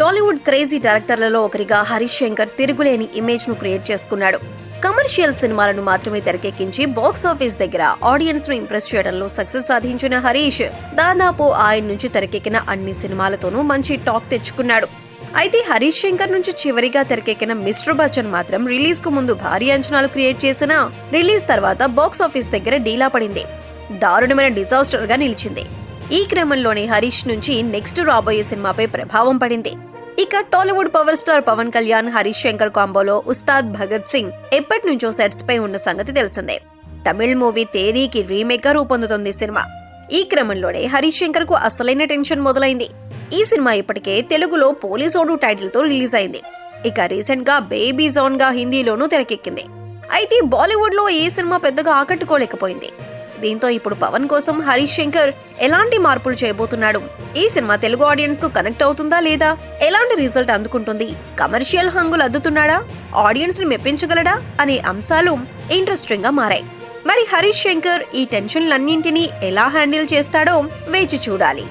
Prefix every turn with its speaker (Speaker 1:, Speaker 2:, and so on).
Speaker 1: Tollywood crazy డైరెక్టర్లలో ఒకరిగా హరీష్ శంకర్ తిరుగులేని ఇమేజ్ను create చేసుకున్నాడు. కమర్షియల్ సినిమాలను మాత్రమే తెరకెక్కించి బాక్స్ ఆఫీస్ దగ్గర ఆడియన్స్ను ఇంప్రెస్ చేయడంలో సక్సెస్ సాధించిన హరీష్ దాదాపు ఆయన నుంచి తెరకెక్కిన అన్ని సినిమాలతోనూ మంచి టాక్ తెచ్చుకున్నాడు. అయితే హరీష్ శంకర్ నుంచి చివరిగా తెరకెక్కిన మిస్టర్ బచ్చన్ మాత్రం రిలీజ్కు ముందు భారీ అంచనాలు క్రియేట్ చేసిన రిలీజ్ తర్వాత బాక్స్ ఆఫీస్ దగ్గర డీలా పడింది. దారుణమైన డిజాస్టర్గా నిలిచింది. ఈ క్రమంలోనే హరీష్ నుంచి నెక్స్ట్ రాబోయే సినిమాపై ప్రభావం పడింది. ఇక Tollywood power star Pawan Kalyan Harish Shankar కాంబోలో Ustaad Bhagat Singh ఎప్పటి నుంచో సెట్స్ పై ఉన్న సంగతి తెలిసిందే. తమిళ్ మూవీ తేరీకి రీమేక్గా రూపొందుతోంది సినిమా. ఈ క్రమంలోనే హరీష్ శంకర్కు అసలైన టెన్షన్ మొదలైంది. ఈ సినిమా ఇప్పటికే తెలుగులో పోలీసోడు టైటిల్తో రిలీజ్ అయింది. ఇక రీసెంట్గా బేబీ జాన్గా హిందీలోనూ తెరకెక్కింది. అయితే బాలీవుడ్లో ఏ సినిమా పెద్దగా ఆకట్టుకోలేకపోయింది. దీంతో ఇప్పుడు పవన్ కోసం హరీష్ శంకర్ ఎలాంటి మార్పులు చేయబోతున్నాడు? ఈ సినిమా తెలుగు ఆడియన్స్కు కనెక్ట్ అవుతుందా లేదా? ఎలాంటి రిజల్ట్ అందుకుంటుంది? కమర్షియల్ హంగులు అద్దుతున్నాడా? ఆడియన్స్ని మెప్పించగలడా? అనే అంశాలు ఇంట్రెస్టింగ్గా మారాయి. మరి హరీష్ శంకర్ ఈ టెన్షన్లన్నింటినీ ఎలా హ్యాండిల్ చేస్తాడో వేచి చూడాలి.